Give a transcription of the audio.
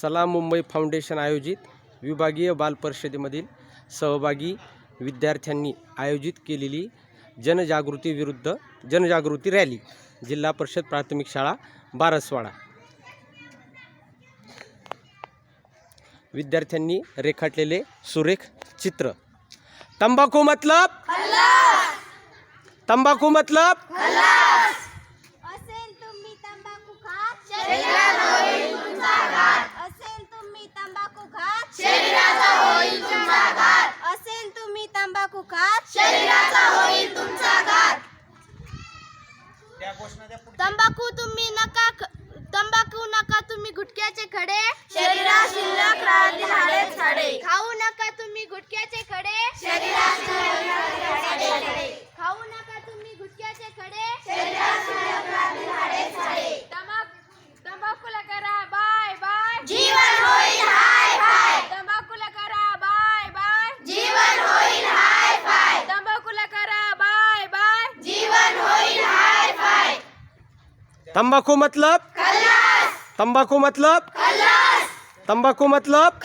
सलाम मुंबई फाउंडेशन आयोजित विभागीय बाल परिषदेमधील सहभागी विद्यार्थ्यांनी आयोजित केलेली जनजागृती विरुद्ध जनजागृती रॅली जिल्हा परिषद प्राथमिक शाळा बारसवाडा. विद्यार्थ्यांनी रेखाटलेले सुरेख चित्र. तंबाखू मतलब? तंबाखू मतलब असेल तुम्ही तंबाखू खात शरीरात होईल तुमचा घात असेल तुम्ही तंबाखू खात शरीराचा होईल तुमचा घात असेल तुम्ही तंबाखू खात शरीराचा होईल तुमचा घात. तंबाखू तुम्ही नका तंबाखू नका तुम्ही गुटख्याचे खडे. शरीरा शिल्लक तंबाखू मतलब? तंबाखू मतलब? तंबाखू मतलब?